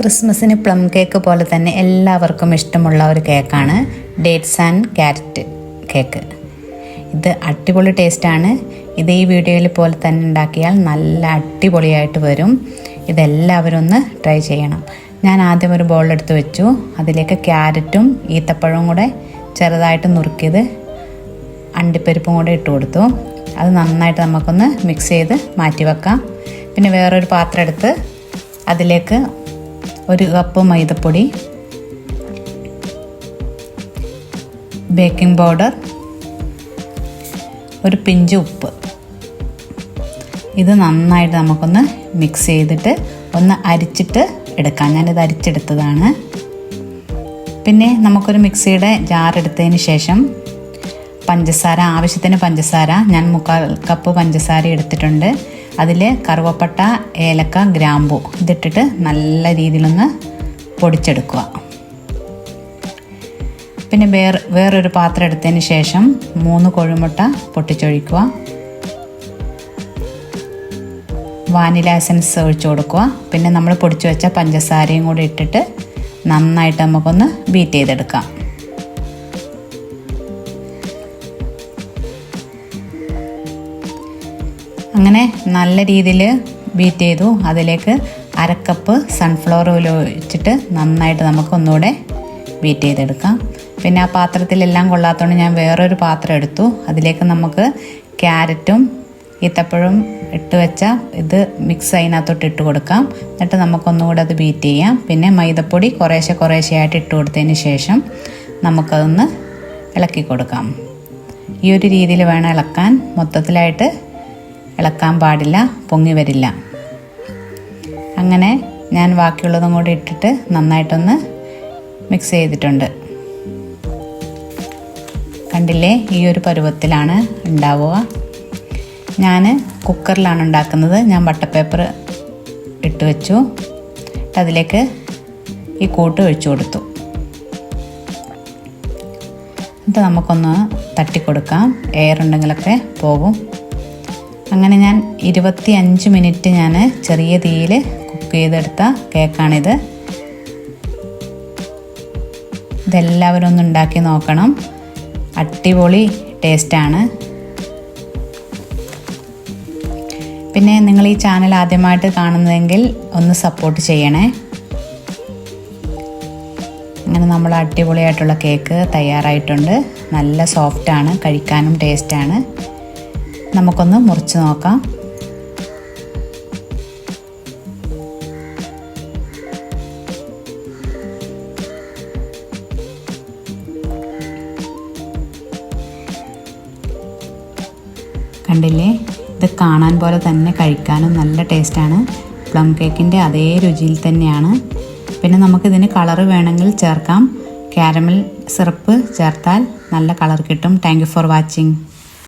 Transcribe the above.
ക്രിസ്മസിന് plum cake പോലെ തന്നെ എല്ലാവർക്കും ഇഷ്ടമുള്ള ഒരു കേക്കാണ് ഡേറ്റ്സ് ആൻഡ് ക്യാരറ്റ് കേക്ക്. ഇത് അടിപൊളി ടേസ്റ്റാണ് ഇത് ഈ വീഡിയോയിൽ പോലെ തന്നെ ഉണ്ടാക്കിയാൽ നല്ല അടിപൊളിയായിട്ട് വരും. ഇതെല്ലാവരും ഒന്ന് ട്രൈ ചെയ്യണം. ഞാൻ ആദ്യം ഒരു ബോളെടുത്ത് വെച്ചു. അതിലേക്ക് ക്യാരറ്റും ഈത്തപ്പഴവും കൂടെ ചെറുതായിട്ട് നുറുക്കിയത് അണ്ടിപ്പരിപ്പും കൂടെ ഇട്ട് കൊടുത്തു. അത് നന്നായിട്ട് നമുക്കൊന്ന് മിക്സ് ചെയ്ത് മാറ്റി വെക്കാം പിന്നെ വേറൊരു പാത്രം എടുത്ത് അതിലേക്ക് ഒരു കപ്പ് മൈദപ്പൊടി ബേക്കിംഗ് പൗഡർ ഒരു പിഞ്ച് ഉപ്പ്. ഇത് നന്നായിട്ട് നമുക്കൊന്ന് മിക്സ് ചെയ്തിട്ട് ഒന്ന് അരിച്ചിട്ട് എടുക്കാം. ഞാനിത് അരിച്ചെടുത്തതാണ്. പിന്നെ നമുക്കൊരു മിക്സിയുടെ ജാർ എടുത്തതിന് ശേഷം പഞ്ചസാര ആവശ്യത്തിന് പഞ്ചസാര. ഞാൻ മുക്കാൽ കപ്പ് പഞ്ചസാര എടുത്തിട്ടുണ്ട്. അതിൽ കറുവപ്പട്ട ഏലക്ക ഗ്രാമ്പു ഇതിട്ടിട്ട് നല്ല രീതിയിലൊന്ന് പൊടിച്ചെടുക്കുക. പിന്നെ വേറെ വേറൊരു പാത്രം എടുത്തതിന് ശേഷം മൂന്ന് കൊഴുമുട്ട പൊട്ടിച്ചൊഴിക്കുക. വാനില എസൻസ് ഒഴിച്ചു കൊടുക്കുക. പിന്നെ നമ്മൾ പൊടിച്ചു വെച്ച പഞ്ചസാരയും കൂടി ഇട്ടിട്ട് നന്നായിട്ട് നമുക്കൊന്ന് ബീറ്റ് ചെയ്തെടുക്കാം. നല്ല രീതിയിൽ ബീറ്റ് ചെയ്തു. അതിലേക്ക് അരക്കപ്പ് സൺഫ്ലവർ ഓയിൽ ഒഴിച്ചിട്ട് നന്നായിട്ട് നമുക്ക് ഒന്നുകൂടെ ബീറ്റ് ചെയ്തെടുക്കാം. പിന്നെ ആ പാത്രത്തിലെല്ലാം കൊള്ളാത്തതുകൊണ്ട് ഞാൻ വേറൊരു പാത്രം എടുത്തു. അതിലേക്ക് നമുക്ക് ക്യാരറ്റും ഈത്തപ്പഴവും ഇട്ട് വെച്ച ഇത് മിക്സ് അതിനകത്തോട്ട് ഇട്ട് കൊടുക്കാം. എന്നിട്ട് നമുക്കൊന്നുകൂടെ അത് ബീറ്റ് ചെയ്യാം. പിന്നെ മൈദപ്പൊടി കുറേശ്ശെ കുറേശ്ശെയായിട്ട് ഇട്ട് കൊടുത്തതിന് ശേഷം നമുക്കതൊന്ന് ഇളക്കി കൊടുക്കാം. ഈ ഒരു രീതിയിൽ വേണം ഇളക്കാൻ. മൊത്തത്തിലായിട്ട് ഇളക്കാൻ പാടില്ല പൊങ്ങി വരില്ല. അങ്ങനെ ഞാൻ ബാക്കിയുള്ളതും കൂടി ഇട്ടിട്ട് നന്നായിട്ടൊന്ന് മിക്സ് ചെയ്തിട്ടുണ്ട്. കണ്ടില്ലേ? ഈ ഒരു പരുവത്തിലാണ് ഉണ്ടാവുക. ഞാൻ കുക്കറിലാണ് ഉണ്ടാക്കുന്നത്. ഞാൻ ബട്ടർ ഇട്ട് വെച്ചു. അതിലേക്ക് ഈ കൂട്ട് ഒഴിച്ചു കൊടുത്തു. എന്നിട്ട് നമുക്കൊന്ന് തട്ടിക്കൊടുക്കാം. എയർ ഉണ്ടെങ്കിലൊക്കെ പോകും. അങ്ങനെ ഞാൻ ഇരുപത്തി അഞ്ച് മിനിറ്റ് ഞാൻ ചെറിയ തീയിൽ കുക്ക് ചെയ്തെടുത്ത കേക്കാണിത്. ഇതെല്ലാവരും ഒന്ന് ഉണ്ടാക്കി നോക്കണം. അടിപൊളി ടേസ്റ്റാണ്. പിന്നെ നിങ്ങൾ ഈ ചാനൽ ആദ്യമായിട്ട് കാണുന്നതെങ്കിൽ ഒന്ന് സപ്പോർട്ട് ചെയ്യണേ. അങ്ങനെ നമ്മൾ അടിപൊളിയായിട്ടുള്ള കേക്ക് തയ്യാറായിട്ടുണ്ട്. നല്ല സോഫ്റ്റാണ് കഴിക്കാനും ടേസ്റ്റാണ് നമുക്കൊന്ന് മുറിച്ച് നോക്കാം. കണ്ടില്ലേ? ഇത് കാണാൻ പോലെ തന്നെ കഴിക്കാനും നല്ല ടേസ്റ്റാണ്. പ്ലം കേക്കിന്റെ അതേ രുചിയിൽ തന്നെയാണ്. പിന്നെ നമുക്കിതിന് കളറ് വേണമെങ്കിൽ ചേർക്കാം. കാരമൽ സിറപ്പ് ചേർത്താൽ നല്ല കളർ കിട്ടും. Thank for watching.